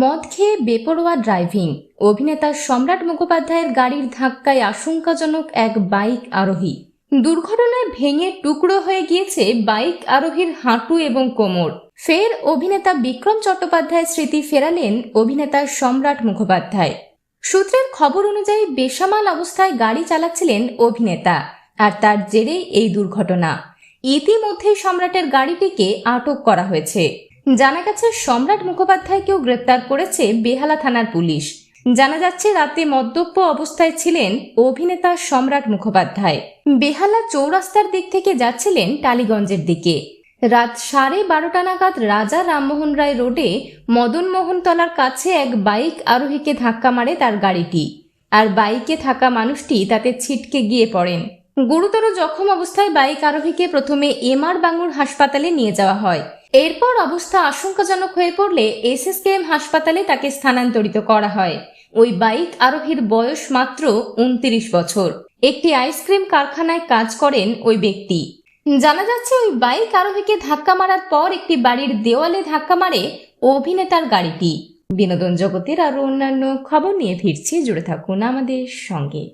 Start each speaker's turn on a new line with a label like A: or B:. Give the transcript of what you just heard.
A: মদ খেয়ে বেপরোয়া ড্রাইভিং। অভিনেতা সম্রাট মুখোপাধ্যায়ের গাড়ির ধাক্কায় আশঙ্কাজনক এক বাইক আরোহী। দুর্ঘটনায় ভেঙে টুকরো হয়ে গিয়েছে বাইক আরোহীর হাঁটু এবং কোমর। ফের অভিনেতা বিক্রম চট্টোপাধ্যায়ের স্মৃতি ফেরালেন অভিনেতা সম্রাট মুখোপাধ্যায়। সূত্রের খবর অনুযায়ী বেসামাল অবস্থায় গাড়ি চালাচ্ছিলেন অভিনেতা, আর তার জেরেই এই দুর্ঘটনা। ইতিমধ্যেই সম্রাটের গাড়িটিকে আটক করা হয়েছে। জানা গেছে, সম্রাট মুখোপাধ্যায়কেও গ্রেপ্তার করেছে বেহালা থানার পুলিশ। জানা যাচ্ছে, রাতে মদ্যপ অবস্থায় ছিলেন অভিনেতা সম্রাট মুখোপাধ্যায়। বেহালা চৌরাস্তার দিক থেকে যাচ্ছিলেন টালিগঞ্জের দিকে। রাত সাড়ে বারোটা নাগাদ রাজা রামমোহন রায় রোডে মদন মোহনতলার কাছে এক বাইক আরোহীকে ধাক্কা মারে তার গাড়িটি। আর বাইকে থাকা মানুষটি তাতে ছিটকে গিয়ে পড়েন। গুরুতর জখম অবস্থায় বাইক আরোহীকে প্রথমে এমআর বাঙুর হাসপাতালে নিয়ে যাওয়া হয়। এরপর অবস্থা আশঙ্কাজনক হয়ে পড়লে এসএসকেএম হাসপাতালে তাকে স্থানান্তরিত করা হয়। ওই বাইক আরোহীর বয়স মাত্র উনত্রিশ বছর। একটি আইসক্রিম কারখানায় কাজ করেন ওই ব্যক্তি। জানা যাচ্ছে ওই বাইক আরোহীকে ধাক্কা মারার পর একটি বাড়ির দেওয়ালে ধাক্কা মারে অভিনেতার গাড়িটি। বিনোদন জগতের আরও অন্যান্য খবর নিয়ে ফিরছি। জুড়ে থাকুন আমাদের সঙ্গে।